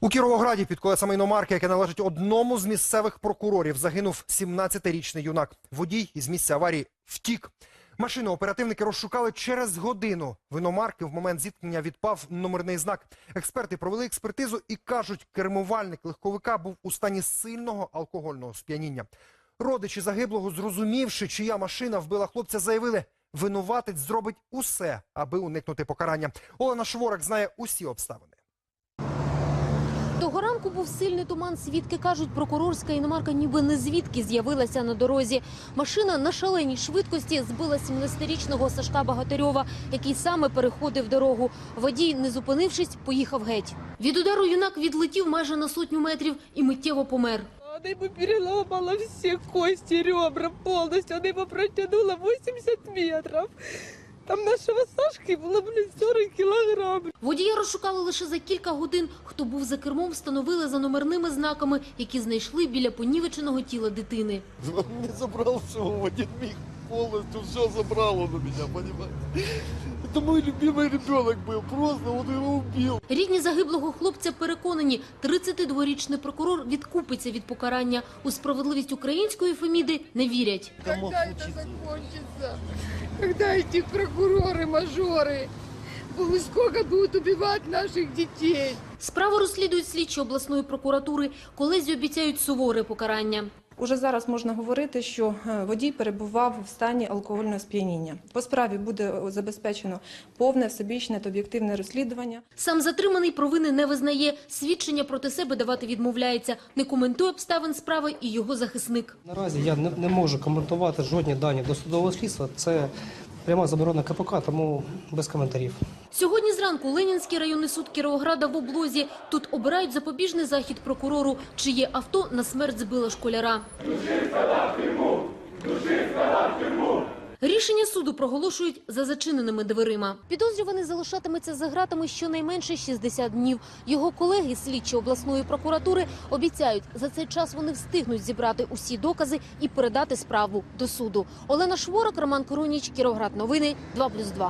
У Кіровограді під колесами іномарки, яке належить одному з місцевих прокурорів, загинув 17-річний юнак. Водій із місця аварії втік. Машину оперативники розшукали через годину. В іномарки в момент зіткнення відпав номерний знак. Експерти провели експертизу і кажуть, кермувальник легковика був у стані сильного алкогольного сп'яніння. Родичі загиблого, зрозумівши, чия машина вбила хлопця, заявили, винуватець зробить усе, аби уникнути покарання. Олена Шворак знає усі обставини. Того ранку був сильний туман. Свідки кажуть, прокурорська іномарка ніби не звідки з'явилася на дорозі. Машина на шаленій швидкості збила 17-річного Сашка Багатирьова, який саме переходив дорогу. Водій, не зупинившись, поїхав геть. Від удару юнак відлетів майже на сотню метрів і миттєво помер. Она ему переломала все кости, ребра полностью. Она его протянула 80 метров. Там нашого Сашки було блін, 40 кілограмів. Водія розшукали лише за кілька годин. Хто був за кермом, встановили за номерними знаками, які знайшли біля понівеченого тіла дитини. Он забрав забрал все, один миг полностью все забрало на мене, понимаете? Это мой любимый ребенок был, просто он его убил. Рідні загиблого хлопця переконані, 32-річний прокурор відкупиться від покарання. У справедливість української Феміди не вірять. Когда это закончится? Когда эти прокуроры, мажоры, будут- сколько будут убивать наших детей? Справу розслідують слідчі обласної прокуратури. Колезі обіцяють суворе покарання. Уже зараз можна говорити, що е, водій перебував в стані алкогольного сп'яніння. По справі буде забезпечено повне, всебічне та об'єктивне розслідування. Сам затриманий провини не визнає. Свідчення проти себе давати відмовляється. Не коментує обставин справи і його захисник. Наразі я не, не можу коментувати жодні дані досудового слідства. Це пряма заборона КПК, тому без коментарів. Сьогодні зранку Ленінський районний суд Кіровограда в облозі. Тут обирають запобіжний захід прокурору, чиє авто на смерть збила школяра. Рішення суду проголошують за зачиненими дверима. Підозрюваний залишатиметься за гратами щонайменше 60 днів. Його колеги, слідчі обласної прокуратури, обіцяють, за цей час вони встигнуть зібрати усі докази і передати справу до суду. Олена Шворок, Роман Круніч, Кіровград. Новини 2+,2.